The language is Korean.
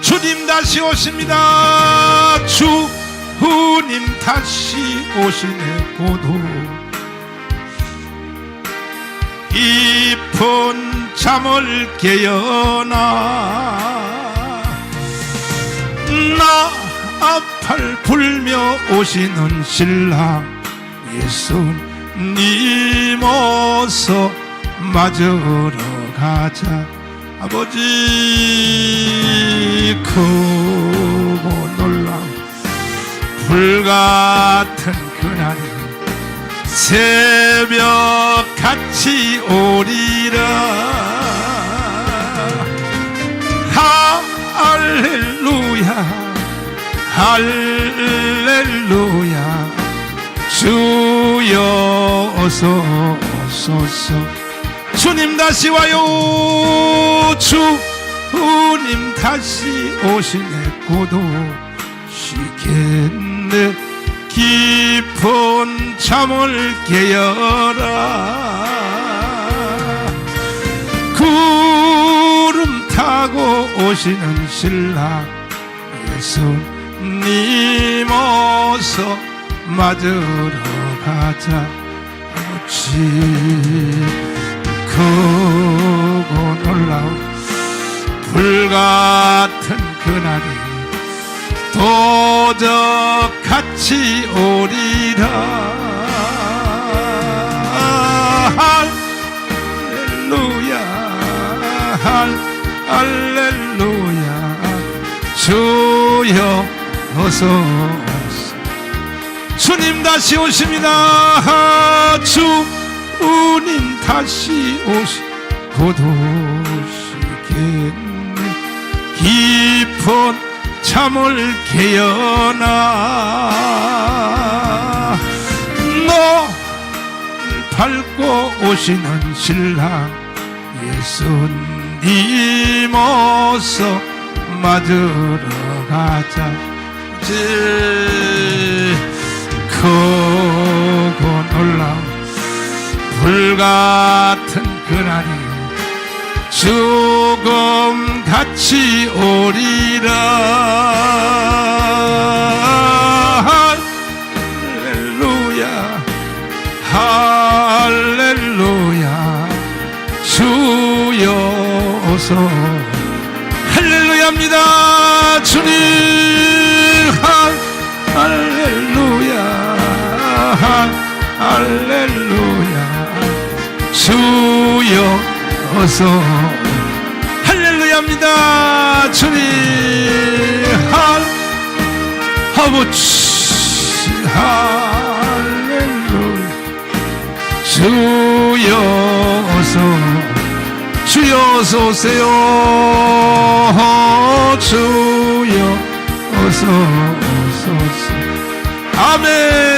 주님 다시 오십니다. 주님 다시 오시네 고도 깊은 잠을 깨어나 나 앞을 불며 오시는 신랑 예수님 어서 맞으러 가자. 아버지 크고 놀라운 불같은 그날이 새벽 같이 오리라. 할렐루야 할렐루야 주여 어서 오소서. 주님 다시 와요. 주님 다시 오시네. 고도 쉬겠네. 깊은 잠을 깨어라. 구름 타고 오시는 신랑 예수님 어서 맞으러 아버지 크고 놀라운 불같은 그날이 도적 같이 오리라. 할렐루야 할- 할렐루야. 주여 어서 주님 다시 오십니다. 주님 다시 오시 곧 오시겠네. 깊은 잠을 깨어나. 너 밟고 오시는 신랑 예수님 어서 맞으러 가자. 제 크고 놀라운 불 같은 그날이 죽음 같이 오리라. 할렐루야 할렐루야. 주여 어서. 할렐루야입니다 주님 주여 어서. 할렐루야입니다. 주님 할 아버지 할렐루야. 주여 어서 주여 어서 오세요. 주여 어서 오세요 아멘